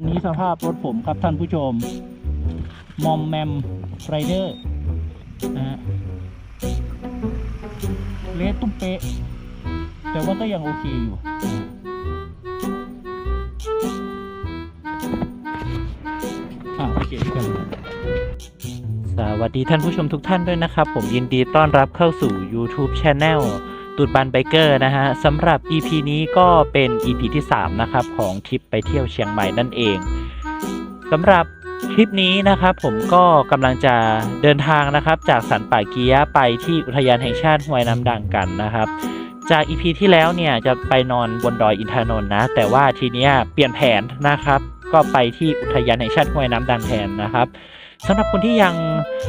อันนี้สภาพรถผมครับท่านผู้ชม มอมแมมไรเดอร์นะฮะเละตุ้มเป๊ะ แต่ว่าก็ยังโอเคอยู่อ่าโอเคกันสวัสดีท่านผู้ชมทุกท่านด้วยนะครับ ผมยินดีต้อนรับเข้าสู่ YouTube Channel ตูดบันไบเกอร์นะฮะสำหรับ EP นี้ก็เป็น EP ที่ 3 นะครับ ของทริปไปเที่ยวเชียงใหม่นั่นเองสำหรับคลิปนี้นะครับ ผมก็กำลังจะเดินทางนะครับ จากสันป่าเกียะไปที่อุทยานแห่งชาติห้วยน้ำดังกันนะครับ จาก EP ที่แล้วเนี่ยจะไปนอนบนดอยอินทนนท์นะ แต่ว่าทีเนี้ยเปลี่ยนแผนนะครับ ก็ไปที่อุทยานแห่งชาติห้วยน้ำดังแทนนะครับสำหรับคนที่ยัง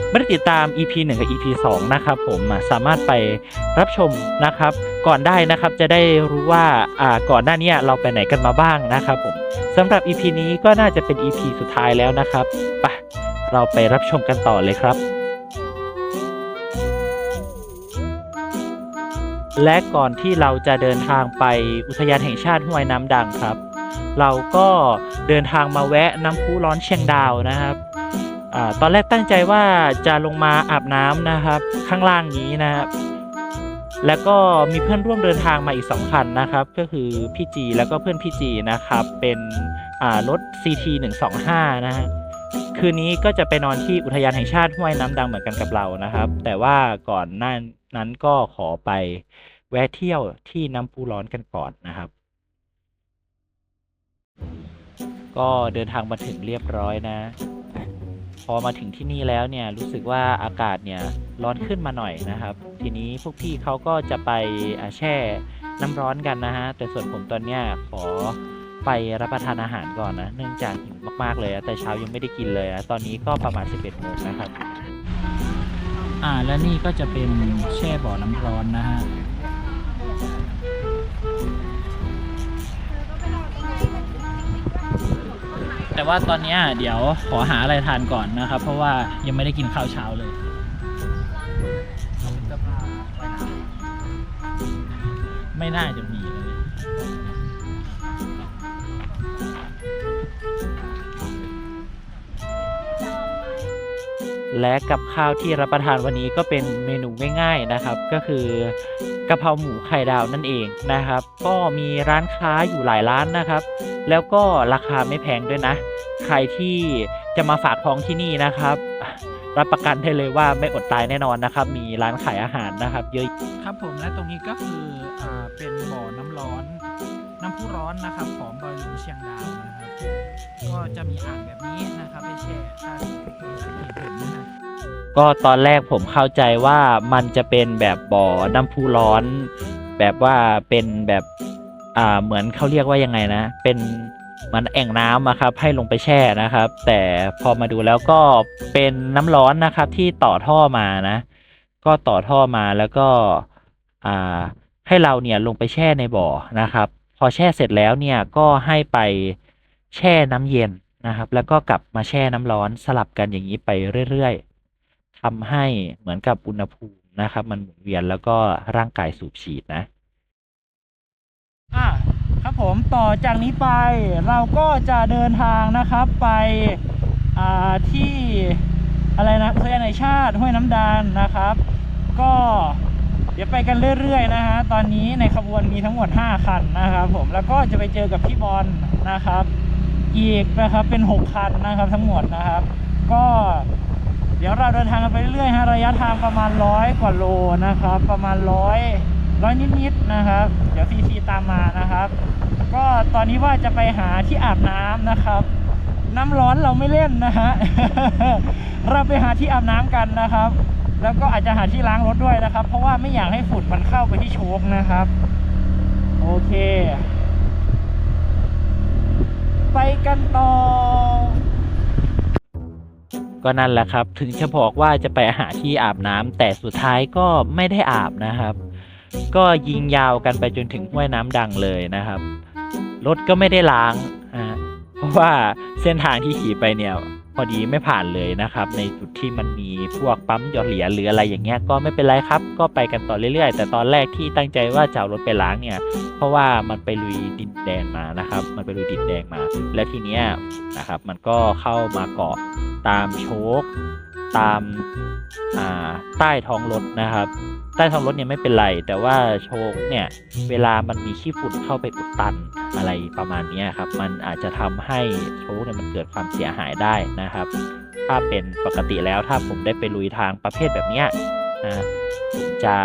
ไม่ได้ติดตาม EP 1 กับ EP 2 นะครับผมสามารถไปรับชมนะครับ ก่อนได้นะครับจะได้รู้ว่าอ่าก่อนหน้านี้เราไปไหนกันมาบ้างนะครับผมสำหรับ EP นี้ก็น่าจะเป็น EP สุดท้ายแล้วนะครับไปเราไปรับชมกันต่อเลยครับ และก่อนที่เราจะเดินทางไปอุทยานแห่งชาติห้วยน้ำดังครับ เราก็เดินทางมาแวะน้ำพุร้อนเชียงดาวนะครับอตอนแรกตั้งใจว่าจะลงมาอาบน้ำนะครับ ข้างล่างนี้นะครับ แล้วก็มีเพื่อนร่วมเดินทางมาอีกสองคันนะครับ ก็คือพี่จีแล้วก็เพื่อนพี่จีนะครับ เป็นอ่ารถ CT 125นะฮะคืนนี้ก็จะไปนอนที่อุทยานแห่งชาติห้วยน้ำดังเหมือนกันกับเรานะครับ แต่ว่าก่อนหน้านั้นก็ขอไปแวะเที่ยวที่น้ำพุร้อนกันก่อนนะครับ ก็เดินทางมาถึงเรียบร้อยนะ พอมาถึงที่นี่แล้วเนี่ยรู้สึกว่าอากาศเนี่ยร้อนขึ้นมาหน่อยนะครับ ทีนี้พวกพี่เขาก็จะไปอาแช่น้ำร้อนกันนะฮะ แต่ส่วนผมตอนเนี้ยขอไปรับประทานอาหารก่อนนะ เนื่องจากหิวมากๆเลยแต่เช้ายังไม่ได้กินเลยอะตอนนี้ก็ประมาณ 11โมงนะครับ อ่าและนี่ก็จะเป็นแช่บ่อน้ำร้อนนะฮะ แต่ว่าตอนนี้เดี๋ยวขอหาอะไรทานก่อนนะครับ เพราะว่ายังไม่ได้กินข้าวเช้าเลยไม่น่าจะมีเลย และกับข้าวที่รับประทานวันนี้ก็เป็นเมนูง่ายๆนะครับ ก็คือกะเพราหมูไข่ดาวนั่นเองนะครับ ก็มีร้านค้าอยู่หลายร้านนะครับ แล้วก็ราคาไม่แพงด้วยนะ ใครที่จะมาฝากท้องที่นี่นะครับ รับประกันได้เลยว่าไม่อดตายแน่นอนนะครับ มีร้านขายอาหารนะครับ เยอะครับผมและตรงนี้ก็คืออ่าเป็นบ่อน้ำร้อน น้ำพุร้อนนะครับ ของดอยหลวงเชียงดาวนะครับ ก็จะมีอ่างแบบนี้นะครับให้แช่ถ้าเห็นนะฮะก็ตอนแรกผมเข้าใจว่ามันจะเป็นแบบบ่อน้ำพุร้อน แบบว่าเป็นแบบ อ่าเหมือนเขาเรียกว่ายังไงนะ เป็นมันแอ่งน้ำอะครับให้ลงไปแช่นะครับ แต่พอมาดูแล้วก็เป็นน้ำร้อนนะครับ ที่ต่อท่อมานะ ก็ต่อท่อมาแล้วก็อ่าให้เราเนี่ยลงไปแช่ในบ่อนะครับ พอแช่เสร็จแล้วเนี่ยก็ให้ไปแช่น้ำเย็นนะครับ แล้วก็กลับมาแช่น้ำร้อนสลับกันอย่างนี้ไปเรื่อยๆทำให้เหมือนกับอุณหภูมินะครับ มันหมุนเวียนแล้วก็ร่างกายสูบฉีดนะ อะครับผมต่อจากนี้ไปเราก็จะเดินทางนะครับไปที่อะไรนะอุทยานแห่งชาติห้วยน้ำดานนะครับ ก็เดี๋ยวไปกันเรื่อยๆนะฮะตอนนี้ในขบวนมีทั้งหมด 5 คันนะครับ ผมแล้วก็จะไปเจอกับพี่บอลนะครับ อีกนะครับเป็น 6 คันนะครับทั้งหมดนะครับ ก็เดี๋ยวเราเดินทางกันไปเรื่อยๆฮะระยะทางประมาณร้อยกว่าโลนะครับ ประมาณร้อย ร้อยนิดๆนะครับ เดี๋ยวทีทีตามมานะครับ ก็ตอนนี้ว่าจะไปหาที่อาบน้ำนะครับ น้ำร้อนเราไม่เล่นนะฮะเราไปหาที่อาบน้ำกันนะครับ แล้วก็อาจจะหาที่ล้างรถด้วยนะครับ เพราะว่าไม่อยากให้ฝุ่นมันเข้าไปที่โชคนะครับ โอเค ไปกันต่อก็นั่นแหละครับ ถึงจะบอกว่าจะไปหาที่อาบน้ำแต่สุดท้ายก็ไม่ได้อาบนะครับ ก็ยิงยาวกันไปจนถึงห้วยน้ำดังเลยนะครับ รถก็ไม่ได้ล้างอ่าเพราะว่าเส้นทางที่ขี่ไปเนี่ยพอดีไม่ผ่านเลยนะครับ ในจุดที่มันมีพวกปั๊มหยอดเหรียญหรืออะไรอย่างเงี้ยก็ไม่เป็นไรครับ ก็ไปกันต่อเรื่อยๆ แต่ตอนแรกที่ตั้งใจว่าจะเอารถไปล้างเนี่ย เพราะว่ามันไปลุยดินแดงมานะครับ มันไปลุยดินแดงมา แล้วทีเนี้ยนะครับมันก็เข้ามาเกาะตามโชคตามใต้ท้องรถนะครับ ใต้ท้องรถเนี่ยไม่เป็นไร แต่ว่าโชคเนี่ยเวลามันมีขี้ฝุ่นเข้าไปอุดตันอะไรประมาณนี้ครับ มันอาจจะทำให้โชคเนี่ยมันเกิดความเสียหายได้นะครับ ถ้าเป็นปกติแล้วถ้าผมได้ไปลุยทางประเภทแบบนี้นะผมจะ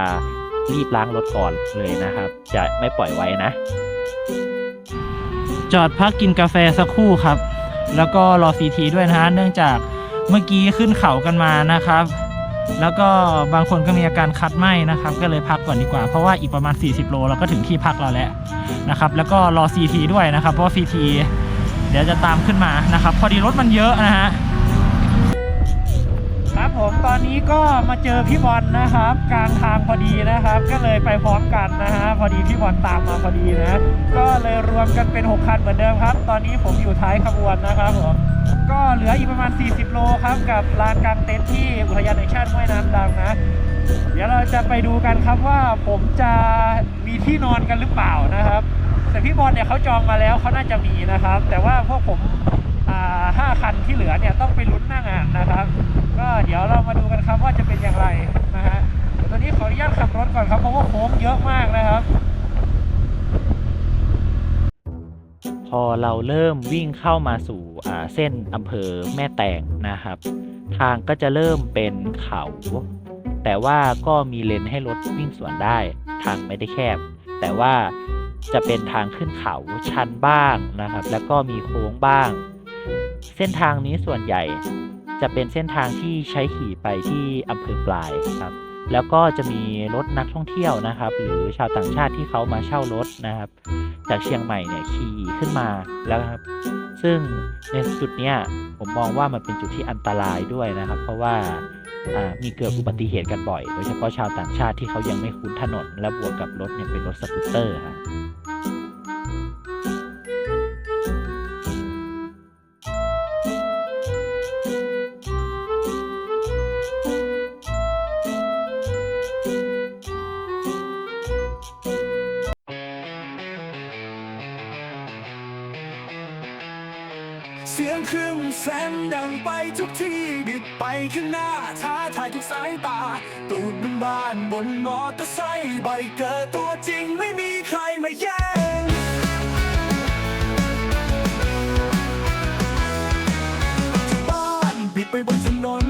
รีบล้างรถก่อนเลยนะครับ จะไม่ปล่อยไว้นะ จอดพักกินกาแฟสักครู่ครับ แล้วก็รอซีทีด้วยนะฮะเนื่องจากเมื่อกี้ขึ้นเขากันมานะครับ แล้วก็บางคนก็มีอาการคัดไหมนะครับ ก็เลยพักก่อนดีกว่า เพราะว่าอีกประมาณ 40 โลเราก็ถึงที่พักเราแล้วนะครับ แล้วก็รอ CT ด้วยนะครับ เพราะว่า CT เดี๋ยวจะตามขึ้นมานะครับ พอดีรถมันเยอะนะฮะครับผมตอนนี้ก็มาเจอพี่บอลนะครับ กลางทางพอดีนะครับ ก็เลยไปพร้อมกันนะฮะพอดีพี่บอลตามมาพอดีนะ ก็เลยรวมกันเป็น 6 คันเหมือนเดิมครับ ตอนนี้ผมอยู่ท้ายขบวนนะครับผม ก็เหลืออีกประมาณ 40 โลครับกับลานกลางเต็นท์ที่อุทยานแห่งชาติห้วยน้ำดังนะ เดี๋ยวเราจะไปดูกันครับว่าผมจะมีที่นอนกันหรือเปล่านะครับ แต่พี่บอลเนี่ยเขาจองมาแล้วเขาน่าจะมีนะครับ แต่ว่าพวกผมอ่าห้าคันที่เหลือเนี่ยต้องไปลุ้นหน้างานนะครับ ก็เดี๋ยวเรามาดูกันครับว่าจะเป็นอย่างไรนะฮะเดี๋ยวตอนนี้ขออนุญาตขับรถก่อนครับเพราะว่าโค้งเยอะมากนะครับ อเราเริ่มวิ่งเข้ามาสู่เส้นอำเภอแม่แตงนะครับ ทางก็จะเริ่มเป็นเขา แต่ว่าก็มีเลนให้รถวิ่งสวนได้ ทางไม่ได้แคบ แต่ว่าจะเป็นทางขึ้นเขาชันบ้างนะครับ แล้วก็มีโค้งบ้าง เส้นทางนี้ส่วนใหญ่จะเป็นเส้นทางที่ใช้ขี่ไปที่อำเภอปลายครับ แล้วก็จะมีรถนักท่องเที่ยวนะครับ หรือชาวต่างชาติที่เขามาเช่ารถนะครับ จากเชียงใหม่เนี่ยขี่ขึ้นมาแล้วครับ ซึ่งในจุดเนี้ยผมมองว่ามันเป็นจุดที่อันตรายด้วยนะครับ เพราะว่ามีเกิดอุบัติเหตุกันบ่อย โดยเฉพาะชาวต่างชาติที่เขายังไม่คุ้นถนน และบวกกับรถเนี่ยเป็นรถสกูตเตอร์ครั ข้างหน้าท้าทายทุกสายตา ตูดบนบ้านบนมอเตอร์ไซค์ใบเกิดตัวจริงไม่มีใครมาแย่งบ้านบิดไปบนถนน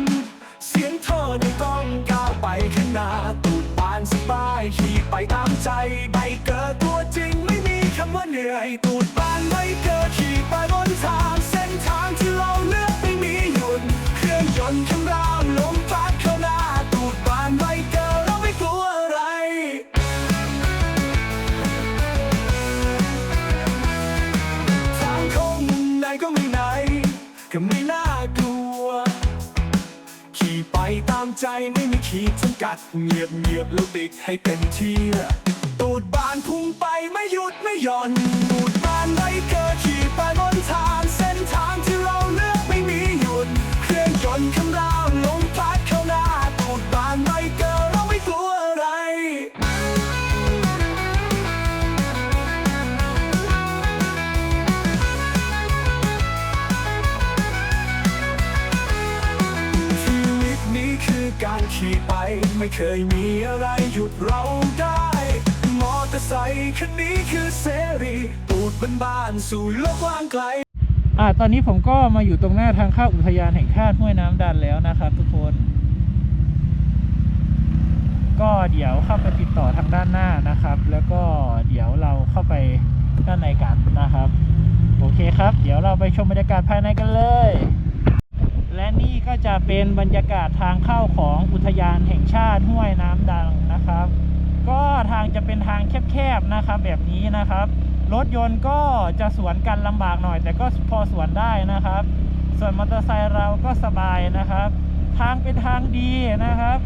เสียงเธอในต้องก้าวไปข้างหน้า ตูดบานสบายขี่ไปตามใจใบเกิดตัวจริงไม่มีคำว่าเหนื่อย ตูดบานไม่เกิด ใจไม่มีขีดจำกัดเงียบเงียบแล้วติดให้เป็นเที่ยตูดบานพุ่งไปไม่หยุดไม่หย่อนตูดบานไม่เกิดขี่ไปบนทางเส้นทางที่เราเลือกไม่มีหยุดเครื่องยนต์ข้าง การขี่ไปไม่เคยมีอะไรหยุดเราได้ มอเตอร์ไซค์คันนี้คือเสรีตูดบนบ้านสู่โลกกว้างไกล อ่าตอนนี้ผมก็มาอยู่ตรงหน้าทางเข้าอุทยานแห่งชาติห้วยน้ำดันแล้วนะครับทุกคน ก็เดี๋ยวเข้าไปติดต่อทางด้านหน้านะครับ แล้วก็เดี๋ยวเราเข้าไปด้านในกันนะครับ โอเคครับ เดี๋ยวเราไปชมบรรยากาศภายในกันเลย และนี่ก็จะเป็นบรรยากาศทางเข้าของอุทยานแห่งชาติห้วยน้ำดังนะครับ ก็ทางจะเป็นทางแคบๆนะครับ แบบนี้นะครับ รถยนต์ก็จะสวนกันลำบากหน่อย แต่ก็พอสวนได้นะครับ ส่วนมอเตอร์ไซค์เราก็สบายนะครับ ทางเป็นทางดีนะครับ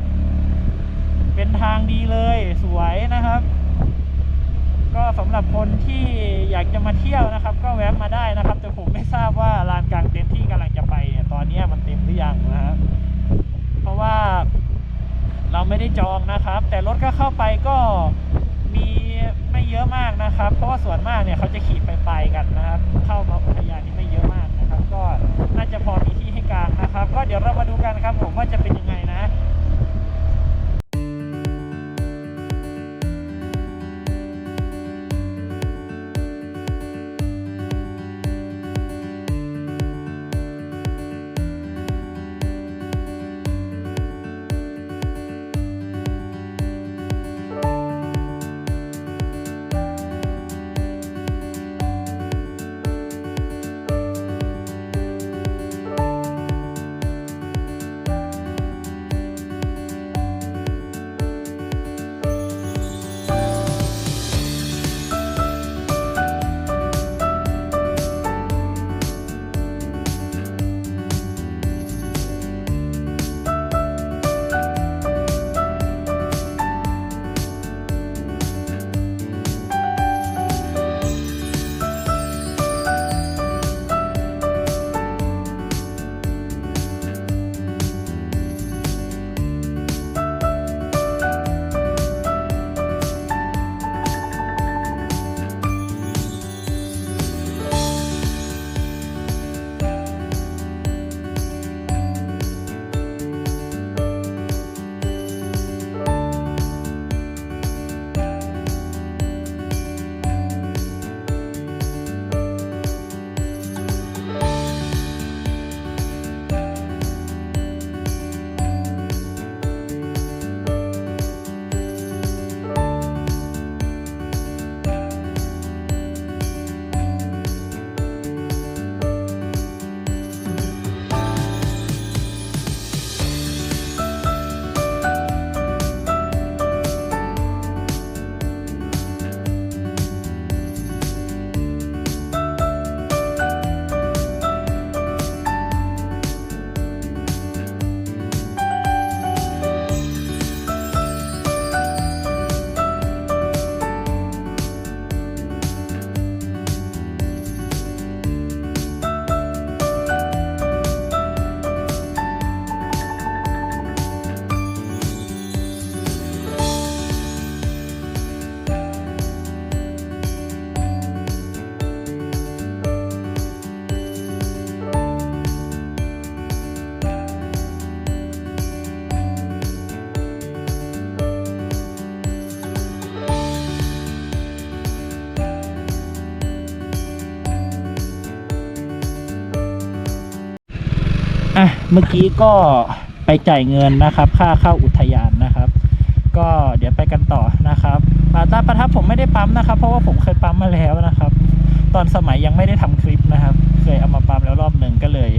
เป็นทางดีเลยสวยนะครับ ก็สำหรับคนที่อยากจะมาเที่ยวนะครับ ก็แวะมาได้นะครับ ไม่ทราบว่าลานกลางเต็นท์ที่กำลังจะไปเนี่ยตอนนี้มันเต็มหรือยังนะครับเพราะว่าเราไม่ได้จองนะครับ แต่รถก็เข้าไปก็มีไม่เยอะมากนะครับ เพราะว่าส่วนมากเนี่ยเขาจะขี่ไปไปกันนะครับ เข้ามาอุทยานี้ไม่เยอะมากนะครับ ก็น่าจะพอมีที่ให้กลางนะครับ ก็เดี๋ยวเรามาดูกันครับผมว่าจะเป็นยัง อะเมื่อกี้ก็ไปจ่ายเงินนะครับ ค่าเข้าอุทยานนะครับ ก็เดี๋ยวไปกันต่อนะครับมาตาประทับผมไม่ได้ปั๊มนะครับ เพราะว่าผมเคยปั๊มมาแล้วนะครับ ตอนสมัยยังไม่ได้ทำคลิปนะครับ เคยเอามาปั๊มแล้วรอบหนึ่งก็เลย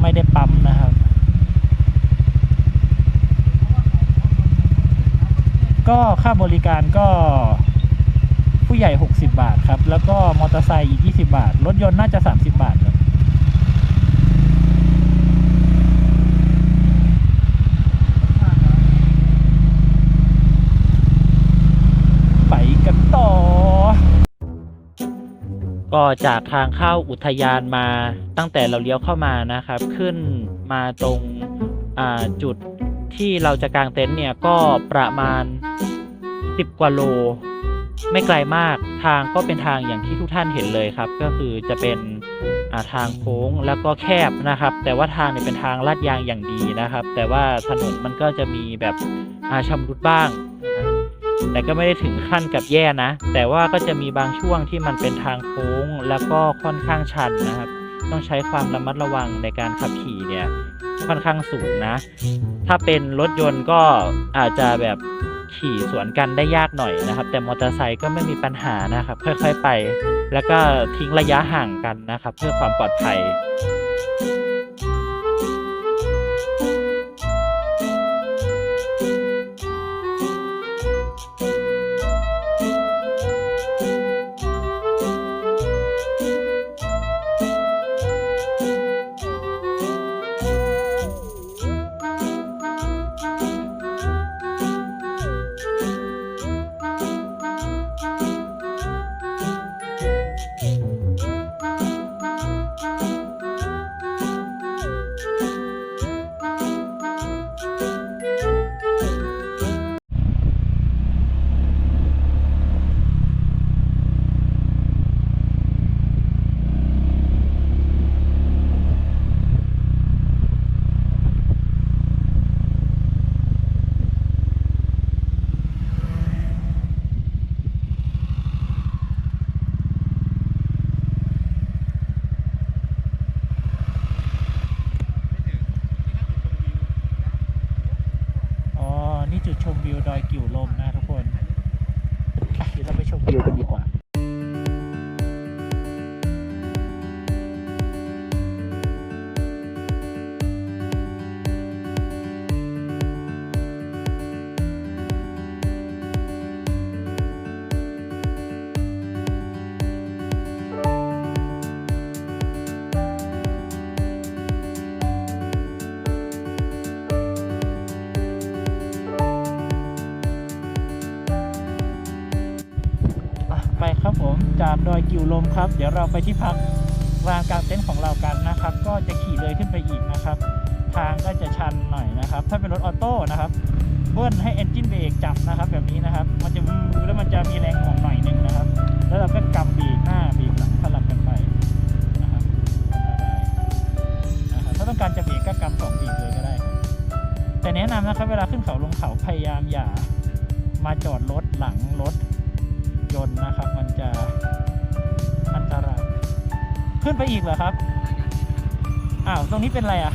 ไม่ได้ปั๊มนะครับ ก็ค่าบริการก็ผู้ใหญ่ 60 บาทครับ แล้วก็มอเตอร์ไซค์อีก 20 บาท รถยนต์น่าจะ 30 บาทครับ ไป กันต่อ ก็จากทางเข้าอุทยานมาตั้งแต่เราเลี้ยวเข้ามานะครับ ขึ้นมาตรงจุดที่เราจะกางเต็นท์เนี่ยก็ประมาณ 10 กว่าโล ไม่ไกลมากทางก็เป็นทางอย่างที่ทุกท่านเห็นเลยครับ ก็คือจะเป็นาทางโค้งแล้วก็แคบนะครับ แต่ว่าทางเนี่ยเป็นทางลาดยางอย่างดีนะครับ แต่ว่าถนนมันก็จะมีแบบอาชำรุดบ้าง แต่ก็ไม่ได้ถึงขั้นกับแย่นะ แต่ว่าก็จะมีบางช่วงที่มันเป็นทางโค้ง แล้วก็ค่อนข้างชันนะครับ ต้องใช้ความระมัดระวังในการขับขี่เนี่ยค่อนข้างสูงนะ ถ้าเป็นรถยนต์ก็อาจจะแบบขี่สวนกันได้ยากหน่อยนะครับ แต่มอเตอร์ไซค์ก็ไม่มีปัญหานะครับ ค่อยๆไป แล้วก็ทิ้งระยะห่างกันนะครับ เพื่อความปลอดภัยะ มครับ เดี๋ยวเราไปที่พักลานกลางเต็นท์ของเรากันนะครับ ก็จะขี่เลยขึ้นไปอีกนะครับ ทางก็จะชันหน่อยนะครับ ถ้าเป็นรถออโต้นะครับเบิ้ลให้เอนจินเบรกจับนะครับแบบนี้นะครับ มันจะวือแล้วมันจะมีแรงของหน่อยหนึงนะครับ แล้วเราก็กำเบรกหน้าเบรกหลังสลับกันไปนะครับนะครับ ถ้าต้องการจะเบรกก็กำสองเบรกเลยก็ได้ แต่แนะนำนะครับ เวลาขึ้นเขาลงเขาพยายามอย่ามาจอดรถหลังรถยนต์นะครับ มันจะ ขึ้นไปอีกเหรอครับ อ้าว ตรงนี้เป็นอะไรอะ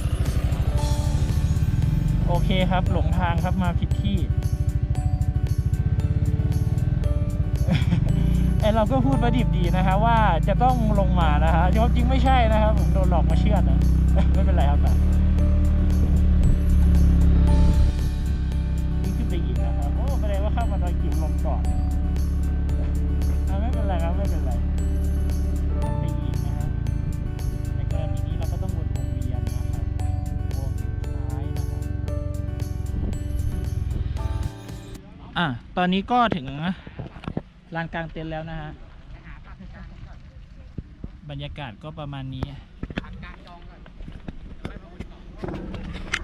โอเคครับ หลงทางครับมาผิดที่ ไอเราก็พูดประดิบดีนะฮะว่าจะต้องลงมานะฮะยอมจริงไม่ใช่นะครับผมโดนหลอกมาเชื่อนะ ไม่เป็นไรครับขึ้นไปอีกนะครับ โอ้แสดงว่าเข้ามาดอยกิ่วลมก่อนไม่เป็นไรครับ ไม่เป็นไร อะตอนนี้ก็ถึงลานกลางเต็นท์แล้วนะฮะ บรรยากาศก็ประมาณนี้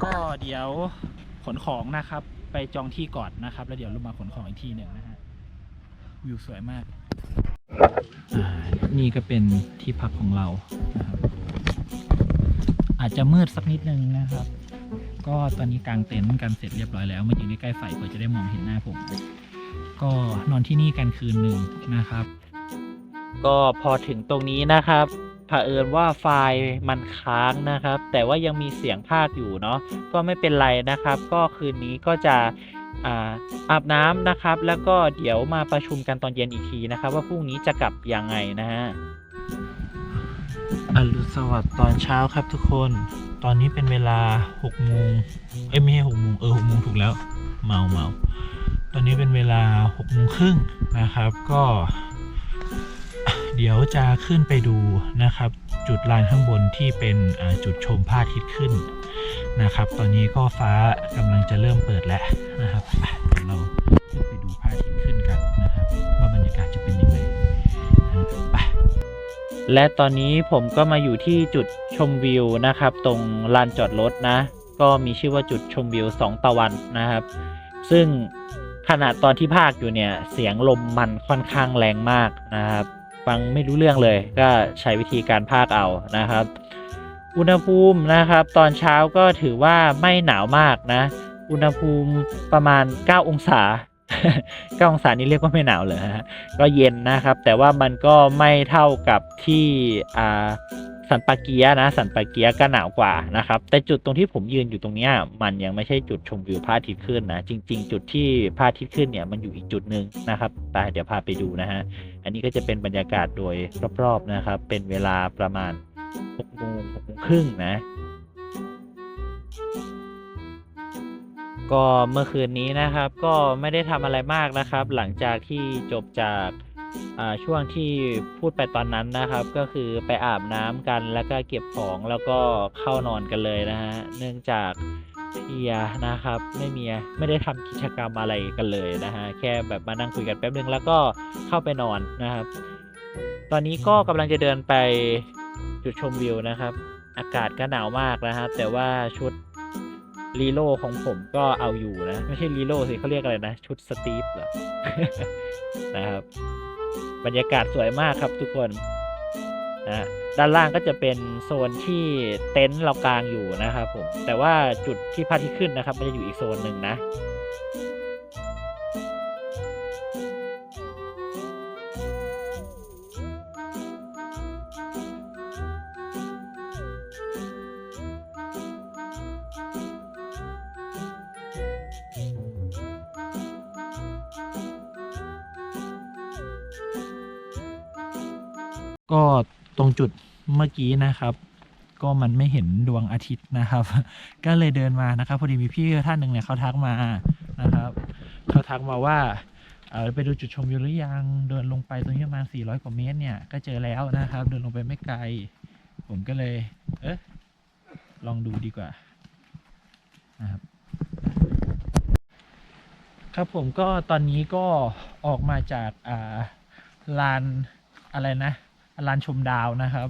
ก็เดี๋ยวขนของนะครับ ไปจองที่ก่อนนะครับ แล้วเดี๋ยวลงมาขนของอีกทีหนึ่งนะฮะ วิวสวยมากอ่านี่ก็เป็นที่พักของเรานะครับ อาจจะมืดสักนิดนึงนะครับ ก็ตอนนี้กางเต็นท์กันเสร็จเรียบร้อยแล้วมาอยู่ใกล้ๆไฟเพื่อจะได้มองเห็นหน้าผม ก็นอนที่นี่กันคืนหนึ่งนะครับ ก็พอถึงตรงนี้นะครับเผอิญว่าไฟล์มันค้างนะครับ แต่ว่ายังมีเสียงภาคอยู่เนาะก็ไม่เป็นไรนะครับ ก็คืนนี้ก็จะอ่าอาบน้ำนะครับ แล้วก็เดี๋ยวมาประชุมกันตอนเย็นอีกทีนะครับ ว่าพรุ่งนี้จะกลับยังไงนะฮะอรุณสวัสดิ์ตอนเช้าครับทุกคน ตอนนี้เป็นเวลา6โมงเอ้ยไม่ใช่6โมงเออ6โมงถูกแล้ว เมาเมาตอนนี้เป็นเวลา6โมงครึ่งนะครับ ก็ เดี๋ยวจะขึ้นไปดูนะครับ จุดลานข้างบนที่เป็นจุดชมพระอาทิตย์ขึ้นนะครับ ตอนนี้ก็ฟ้ากำลังจะเริ่มเปิดแล้วนะครับ และตอนนี้ผมก็มาอยู่ที่จุดชมวิวนะครับ ตรงลานจอดรถนะ ก็มีชื่อว่าจุดชมวิวสองตะวันนะครับ ซึ่งขนาดตอนที่ภาคอยู่เนี่ย เสียงลมมันค่อนข้างแรงมากนะครับ ฟังไม่รู้เรื่องเลยก็ใช้วิธีการภาคเอานะครับ อุณหภูมินะครับ ตอนเช้าก็ถือว่าไม่หนาวมากนะ อุณหภูมิประมาณ 9 องศา 9องศานี่เรียกว่าไม่หนาวเลยฮะก็เย็นนะครับ แต่ว่ามันก็ไม่เท่ากับที่อ่าสันปาเกียนะสันปาเกียก็หนาวกว่านะครับแต่จุดตรงที่ผมยืนอยู่ตรงนี้มันยังไม่ใช่จุดชมวิวพระอาทิตย์ขึ้นนะจริง ๆ จุดที่พระอาทิตย์ขึ้นเนี่ยมันอยู่อีกจุดหนึ่งนะครับไปเดี๋ยวพาไปดูนะฮะอันนี้ก็จะเป็นบรรยากาศโดยรอบๆนะครับเป็นเวลาประมาณ6โมง6โมงครึ่งนะ ก็เมื่อคืนนี้นะครับก็ไม่ได้ทำอะไรมากนะครับ หลังจากที่จบจากช่วงที่พูดไปตอนนั้นนะครับ ก็คือไปอาบน้ำกันแล้วก็เก็บของแล้วก็เข้านอนกันเลยนะฮะเนื่องจากเพียนะครับ ไม่มีไม่ได้ทำกิจกรรมอะไรกันเลยนะฮะแค่แบบมานั่งคุยกันแป๊บนึงแล้วก็เข้าไปนอนนะครับ ตอนนี้ก็กำลังจะเดินไปจุดชมวิวนะครับ อากาศก็หนาวมากนะฮะแต่ว่าชุด รีโลของผมก็เอาอยู่นะ ไม่ใช่รีโลสิเขาเรียกอะไรนะ ชุดสตีฟเหรอ นะครับ บรรยากาศสวยมากครับทุกคนนะด้านล่างก็จะเป็นโซนที่เต็นท์เรากางอยู่นะครับผม แต่ว่าจุดที่พระอาทิตย์ขึ้นนะครับ มันจะอยู่อีกโซนหนึ่งนะ จุดเมื่อกี้นะครับ ก็มันไม่เห็นดวงอาทิตย์นะครับ ก็เลยเดินมานะครับพอดีมีพี่ท่านหนึ่งเนี่ยเขาทักมานะครับเขาทักมาว่าเออไปดูจุดชมวิวหรือยังเดินลงไปตรงนี้ประมาณ 400 กว่าเมตรเนี่ยก็เจอแล้วนะครับ เดินลงไปไม่ไกล ผมก็เลย เอ๊ะลองดูดีกว่านะครับครับผมก็ตอนนี้ก็ออกมาจากอ่าลานอะไรนะ ลานชมดาวนะครับ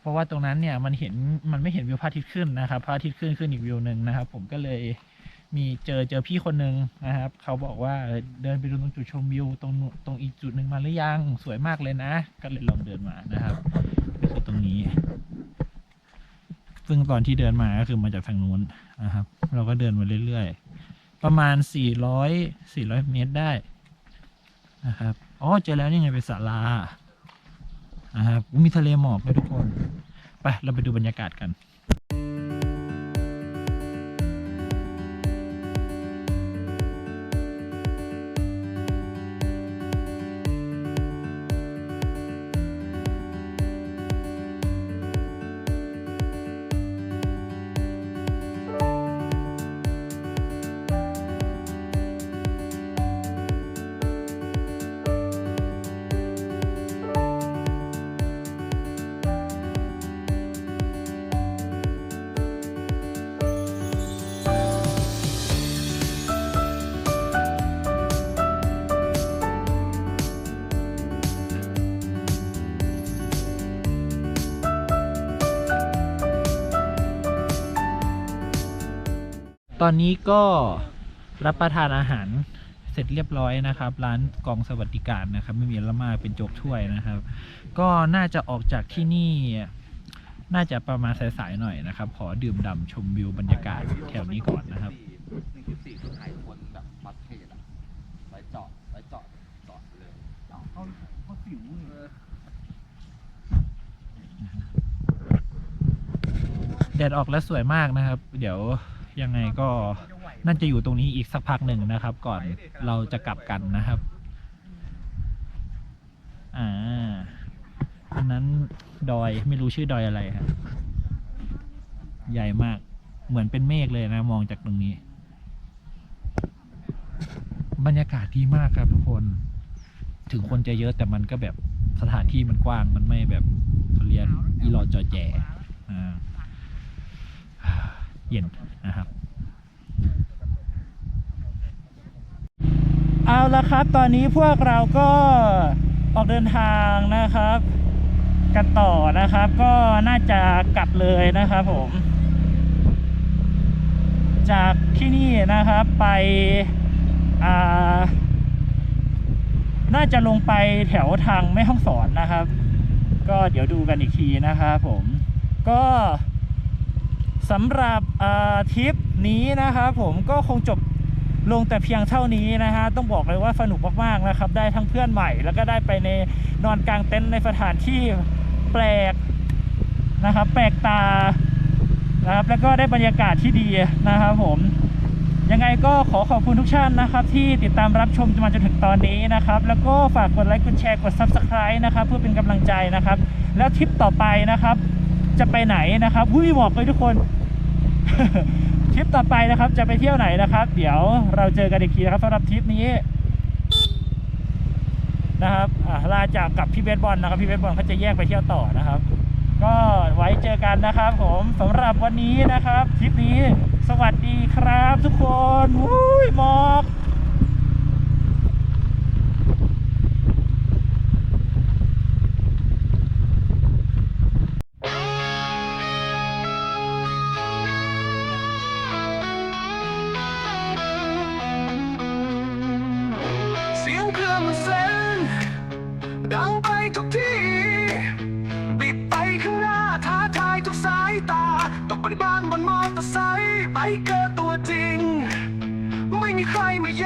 เพราะว่าตรงนั้นเนี่ยมันเห็นมันไม่เห็นวิวพระอาทิตย์ขึ้นนะครับพระอาทิตย์ขึ้นขึ้นอีกวิวหนึ่งนะครับ ผมก็เลยมีเจอเจอพี่คนหนึ่งนะครับ เขาบอกว่าเดินไปดูตรงจุดชมวิวตรงตรงอีกจุดหนึ่งมาหรือยังสวยมากเลยนะ ก็เลยลองเดินมานะครับก็คือตรงนี้ ซึ่งตอนที่เดินมาก็คือมาจากทางนู้นนะครับ เราก็เดินมาเรื่อยๆ ประมาณ 400 400 เมตรได้นะครับอ๋อเจอแล้วนี่ไงเป็นศาลา นะครับมีทะเลหมอกด้วยทุกคน ไป เราไปดูบรรยากาศกัน ตอนนี้ก็รับประทานอาหารเสร็จเรียบร้อยนะครับ ร้านกองสวัสดิการนะครับ ไม่มีอะมาเป็นโจกถ้วยนะครับ ก็น่าจะออกจากที่นี่ น่าจะประมาณสายๆหน่อยนะครับ ขอดื่มด่ำชมวิวบรรยากาศแถวนี้ก่อนนะครับหนึ่งจุดสี่คือหายคนแบบมัดเทศอะไว้จอดไว้จอดจอดเลยเอาเขาสิวเลยแดดออกแล้วสวยมากนะครับ เดี๋ยว ยังไงก็น่าจะอยู่ตรงนี้อีกสักพักหนึ่งนะครับ ก่อนเราจะกลับกันนะครับ อ่าอันนั้นดอยไม่รู้ชื่อดอยอะไรครับใหญ่มากเหมือนเป็นเมฆเลยนะ มองจากตรงนี้ บรรยากาศดีมากครับทุกคน ถึงคนจะเยอะแต่มันก็แบบสถานที่มันกว้างมันไม่แบบเขาเรียนอีหลอจอแจ่ เย็นนะครับเอาละครับ ตอนนี้พวกเราก็ออกเดินทางนะครับ กันต่อนะครับ ก็น่าจะกลับเลยนะครับผม จากที่นี่นะครับไปน่าจะลงไปแถวทางแม่ห้องสอนนะครับ ก็เดี๋ยวดูกันอีกทีนะครับผม ก็สำหรับ ทริปนี้นะครับผมก็คงจบลงแต่เพียงเท่านี้นะฮะต้องบอกเลยว่าสนุกมากๆนะครับ ได้ทั้งเพื่อนใหม่ แล้วก็ได้ไปในนอนกลางเต็นท์ในสถานที่แปลกนะครับ แปลกตานะครับ แล้วก็ได้บรรยากาศที่ดีนะครับผมยังไงก็ขอขอบคุณทุกท่านนะครับ ที่ติดตามรับชมมาจนถึงตอนนี้นะครับ แล้วก็ฝากกดไลค์กดแชร์กด Subscribe นะครับ เพื่อเป็นกำลังใจนะครับ แล้วทริปต่อไปนะครับ จะไปไหนนะครับอุ้ยบอกเลยทุกคน ทริปต่อไปนะครับจะไปเที่ยวไหนนะครับ เดี๋ยวเราเจอกันอีกทีนะครับสำหรับทริปนี้นะครับลาจากกับพี่เบสบอลนะครับพี่เบสบอลเขาจะแยกไปเที่ยวต่อนะครับ ก็ไว้เจอกันนะครับ ผมสำหรับวันนี้นะครับทริปนี้สวัสดีครับทุกคนวุ้ยหมอก ไม่มีใ